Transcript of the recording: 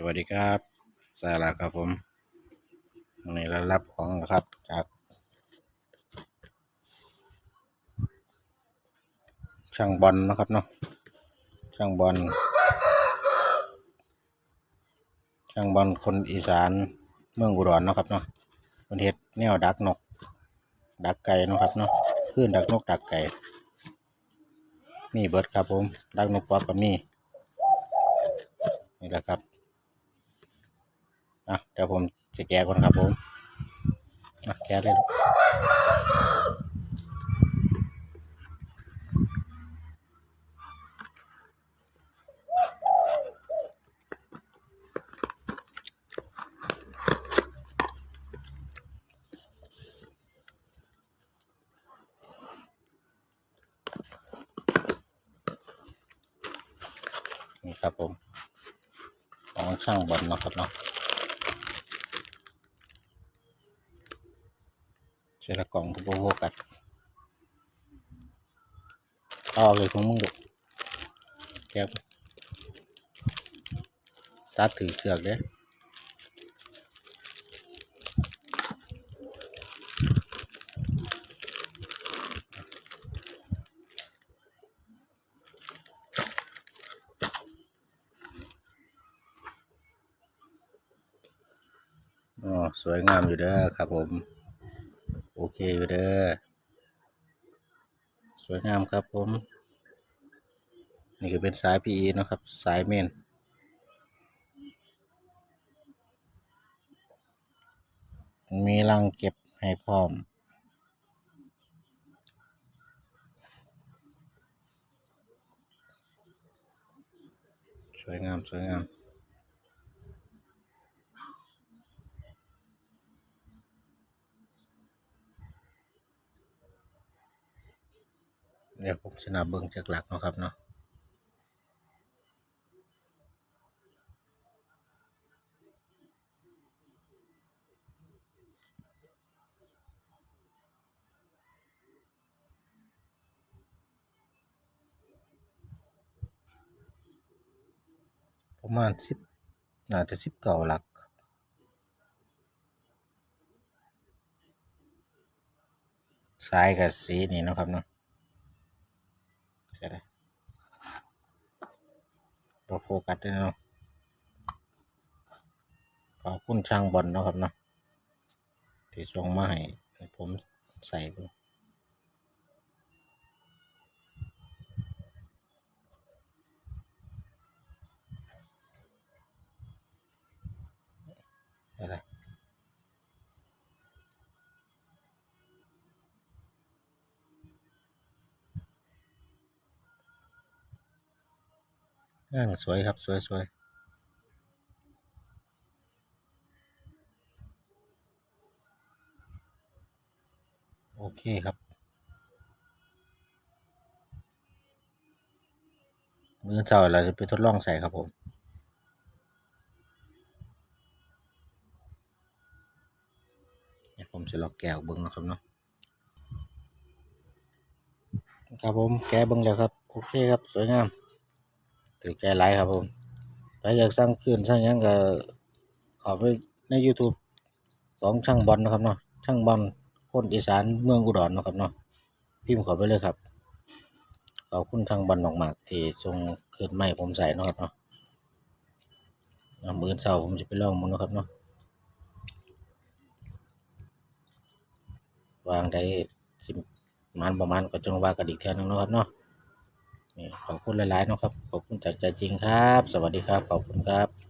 สวัสดีครับสาระครับผมนนี้เรารับของนะครับจากช่างบอลนะครับเนาะช่างบอลช่างบอลคนอีสานเมืองอุดรนะครับเนาะคนเฮ็ดแนวดักนก ดักไก่นะครับเนาะขึ้นดักนกดักไก่มีเบิร์ดครับผม ดักนกปลอกก็มีนี่แหละครับ อะเดี๋ยวผมจะแกะก่อนครับผมอะแกะเลยนี่ครับผมของช่างบอลนะครับเนาะ เชือกกล่องกูโบโวกัดเอาออกเลยของมึงดูแกะตัดถือเสือกเด้ออ๋อสวยงามอยู่เด้อครับผม โอเคอยู่เด้อสวยงามครับผม นี่คือเป็นสาย PE เนะครับ สายเมนมีรังเก็บให้พร้อม สวยงาม สวยงาม เดี๋ยวผมจะนับเบิ้งจากหลักเนาะครับเนาะประมาณสิบน่าจะสิบเก้าหลักสายกับสีนี่เนาะครับเนาะเสร็จแล้ว เราโฟกัสด้วยเนาะขอบคุณช่างบอลเนาะครับเนาะที่ส่งมาให้ผมใส่เบิ่ง งานสวยครับ สวยสวยโอเคครับ มือเช้าเราจะไปทดลองใส่ครับผมผมจะลองแกะออกเบิ้งนะครับเนาะครับผมแกะเบิ้งแล้วครับ โอเคครับ สวยงาม ถือใจหลายครับผมถ้าอยากสร้างคืนสร้างยังก็ขอไปใน YouTube ของช่างบอลนะครับเนาะช่างบอลคนอีสานเมืองอุดรเนะครับเนาะพิมพ์ข้าไปเลยครับขอบคุณช่างบอลมากๆที่ส่งคืนใหม่ผมใส่นะครับเนาะอ่ามื้อเช้าผมจะไปลองมันนะครับเนาะวางได้สิประมาณประมาณก็จงว่ากันอีกเท่านึงนะครับเนาะ ขอบคุณหลายๆนะครับ ขอบคุณจากใจจริงครับ สวัสดีครับ ขอบคุณครับ